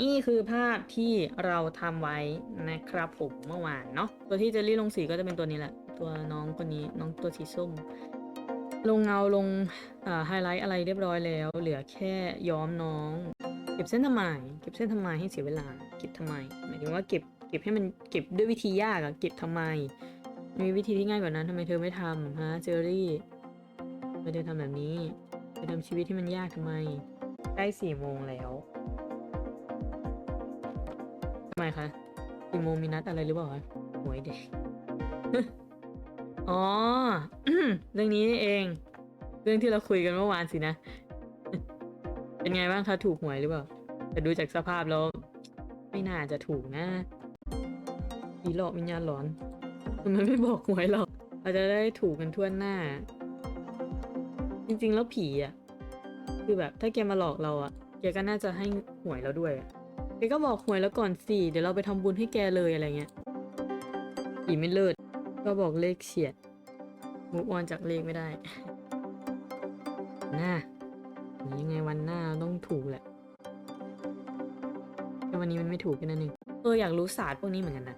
นี่คือภาพที่เราทำไว้นะครับผมเมื่อวานเนาะตัวที่เจลลี่ลงสีก็จะเป็นตัวนี้แหละ ตัวน้องคนนี้น้องตัวสีส้ม ลงเงาลงไฮไลท์อะไรเรียบร้อยแล้ว เหลือแค่ย้อมน้อง เก็บเส้นทำไมเก็บเส้นทำไมให้เสียเวลาเก็บทำไมหมายถึงว่าเก็บเก็บให้มันเก็บด้วยวิธียากอะเก็บทำไม มีวิธีที่ง่ายกว่านั้นทำไมเธอไม่ทำฮะเจอรี่ไม่ได้ทำแบบนี้ไปทำชีวิตที่มันยากทำไมใกล้สี่โมงแล้ว ไมคะสี่โมงมีนัดอะไรหรือเปล่าคะหวยเด็กอ๋อ เรื่องนี้นี่เอง เรื่องที่เราคุยกันเมื่อวานสินะ เป็นไงบ้างคะถูกหวยหรือเปล่า แต่ดูจากสภาพแล้ว ไม่น่าจะถูกนะผีหลอกวิญญาณหลอนทำไมไม่บอกหวยหรอกเราจะได้ถูกกันทั่วหน้า จริงๆแล้วผีอะ คือแบบถ้าแกมาหลอกเราอะ แกก็น่าจะให้หวยเราด้วยอะ แกก็บอกหวยแล้วก่อนสิเดี๋ยวเราไปทำบุญให้แกเลยอะไรเงี้ยผีไม่เลิศก็บอกเลขเฉียดมุกออนจากเลขไม่ได้หน่ายังไงวันหน้าต้องถูกแหละแต่วันนี้มันไม่ถูกแค่นั้นเองเอออยากรู้ศาสตร์พวกนี้เหมือนกันนะ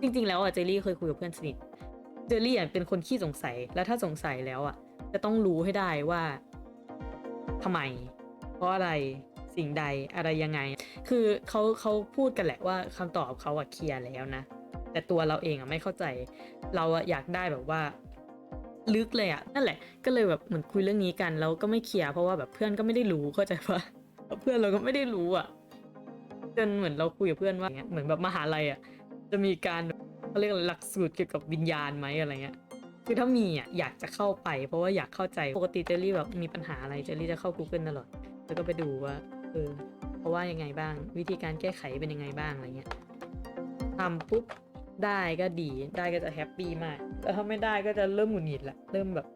จริง ๆ แล้วอะเจลลี่เคยคุยกับเพื่อนสนิทเจลลี่อะเป็นคนขี้สงสัยแล้วถ้าสงสัยแล้วอะ จะต้องรู้ให้ได้ว่าทำไม เพราะอะไร สิ่งใดอะไรยังไง คือเขาเขาพูดกันแหละว่าคำตอบเขาอะเคลียร์แล้วนะ แต่ตัวเราเองอะไม่เข้าใจ เราอะอยากได้แบบว่าลึกเลยอะนั่นแหละ ก็เลยแบบเหมือนคุยเรื่องนี้กันแล้วก็ไม่เคลียร์เพราะว่าแบบเพื่อนก็ไม่ได้รู้เข้าใจปะเพื่อนเราก็ไม่ได้รู้อะจนเหมือนเราคุยกับเพื่อนว่าอย่างเงี้ยเหมือนแบบมหาลัยอะจะมีการเขาเรียกอะไรหลักสูตรเกี่ยวกับวิญญาณไหมอะไรเงี้ยคือถ้ามีอะอยากจะเข้าไป เพราะว่าอยากเข้าใจ ปกติเจลลี่แบบมีปัญหาอะไรเจลลี่จะเข้า Google ตลอด แล้วก็ไปดูว่า ออเพราะว่ายังไงบ้าง วิธีการแก้ไขเป็นยังไงบ้างอะไรเงี้ยทำปุ๊บได้ก็ดีได้ก็จะแฮปปี้มากแต่ถ้าไม่ได้ก็จะเริ่มหงุดหงิดละเริ่มแบบ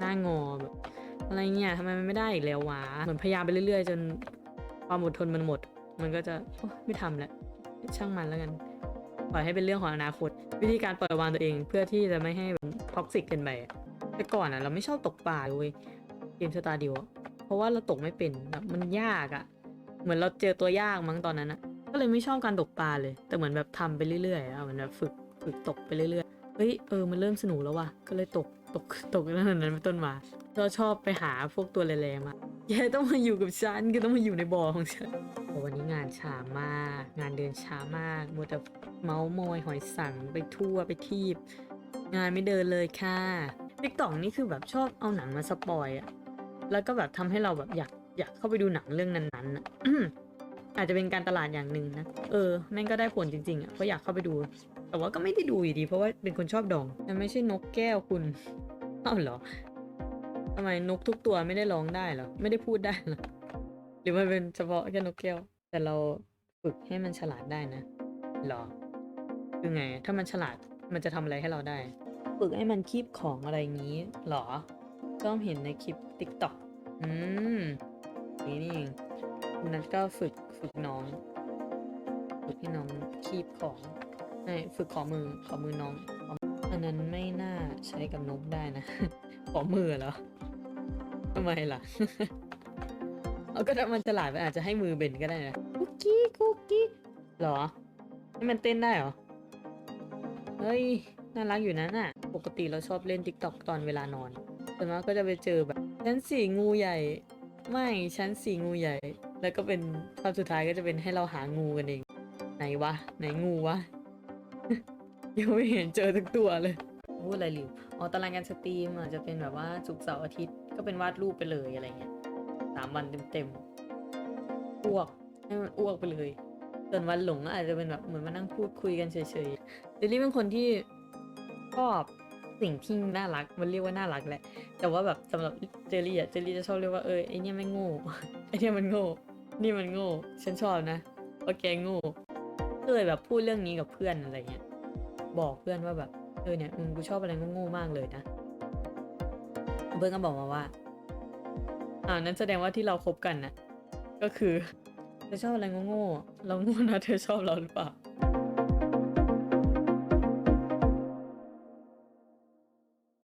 หน้างอแบบอะไรเงี้ยทำไมมันไม่ได้อีกแล้ววะเหมือนพยายามไปเรื่อยๆ จนความอดทนมันหมด มันก็จะไม่ทำแล้วช่างมันแล้วกันปล่อยให้เป็นเรื่องของอนาคต วิธีการปล่อยวางตัวเองเพื่อที่จะไม่ให้แบบท็อกซิกเกินไปแต่ก่อนอะเราไม่ชอบตกปลาเลยเว้ยเกมสตาร์ดิว ราะว่าเราตกไม่เป็นแบบมันยากอะ เหมือนเราเจอตัวยากมั้งตอนนั้นอะก็เลยไม่ชอบการตกปลาเลย แต่เหมือนแบบทำไปเรื่อยๆอะเหมือนแบบฝึกฝึกตกไปเรื่อยๆเฮ้ยเออมันเริ่มสนุกแล้วว่ะก็เลยตกตกตกตั้งแต่นั้นเป็นต้นมาก็ชอบไปหาพวกตัวแรงๆมาแกต้องมาอยู่กับฉันก็ต้องมาอยู่ในบ่อของฉันโอ้วันนี้งานช้ามาก งานเดินช้ามากมัวแต่เมาส์มอยหอยสังไปทั่วไปทีบ งานไม่เดินเลยค่ะติ๊กต็อกนี่คือแบบชอบเอาหนังมาสปอยอะ แล้วก็แบบทำให้เราแบบอยากอยากเข้าไปดูหนังเรื่องนั้นๆอะอาจจะเป็นการตลาดอย่างหนึ่งนะ เออ แม่งก็ได้ผลจริงๆอะเพราะอยากเข้าไปดู แต่ว่าก็ไม่ได้ดูอยู่ดี เพราะว่าเป็นคนชอบดองมันไม่ใช่นกแก้วคุณเอ้าเหรอทำไมนกทุกตัวไม่ได้ร้องได้เหรอ ไม่ได้พูดได้เหรอ หรือมันเป็นเฉพาะแค่นกแก้ว แต่เราฝึกให้มันฉลาดได้นะหรอ คือไง ถ้ามันฉลาด มันจะทำอะไรให้เราได้ ฝึกให้มันคีบของอะไรอย่างนี้หรอ ก็เห็นในคลิป t ิ k t o k อืมนี่นี่เองวันนั้นก็ฝึกฝึกน้อง ฝึกให้น้องคีบของไม่ฝึกขอมือขอมือน้อง อันนั้นไม่น่าใช้กับนกได้นะ ขอมือเหรอทำไมล่ะ เอาก็ถ้ามันฉลาดมันอาจจะให้มือเบนก็ได้นะคุกกี้คุกกี้เหรอให้มันเต้นได้เหรอ เฮ้ย น่ารักอยู่นะน่ะ ปกติเราชอบเล่น t ิ k t o k ตอนเวลานอน ส่วนมากก็จะไปเจอแบบ ชั้นสี่งูใหญ่ ไม่ชั้นสี่งูใหญ่ แล้วก็เป็นภาพสุดท้ายก็จะเป็นให้เราหางูกันเอง ไหนวะ ไหนงูวะ ยังไม่เห็นเจอทุกตัวเลยพูดอะไรหลิวอ๋อตารางการสตรีมอาจจะเป็นแบบว่าศุกร์เสาร์อาทิตย์ก็เป็นวาดรูปไปเลยอะไรเงี้ยสามวันเต็มๆอ้วกให้มันอ้วกไปเลยส่วนวันหลงก็อาจจะเป็นแบบเหมือนมานั่งพูดคุยกันเฉยๆเจลลี่เป็นคนที่ชอบ สิ่งที่น่ารักมันเรียกว่าน่ารักแหละ แต่ว่าแบบสำหรับเจลลี่อะเจลลี่จะชอบเรียกว่าเออไอเนี่ยไม่งโง่ไอเนี่ยมันโง่ นี่มันโง่ฉันชอบนะว่าแกโง่ก็เลยแบบพูดเรื่องนี้กับเพื่อนอะไรเงี้ยบอกเพื่อนว่าแบบเออเนี่ยมึงกูชอบอะไรโง่ๆมากเลยนะเพื่อนก็บอกมาว่าอ่านั้นแสดงว่าที่เราคบกันนะก็คือเธอชอบอะไรโง่ๆเราโง่นะเธอชอบเราหรือเปล่า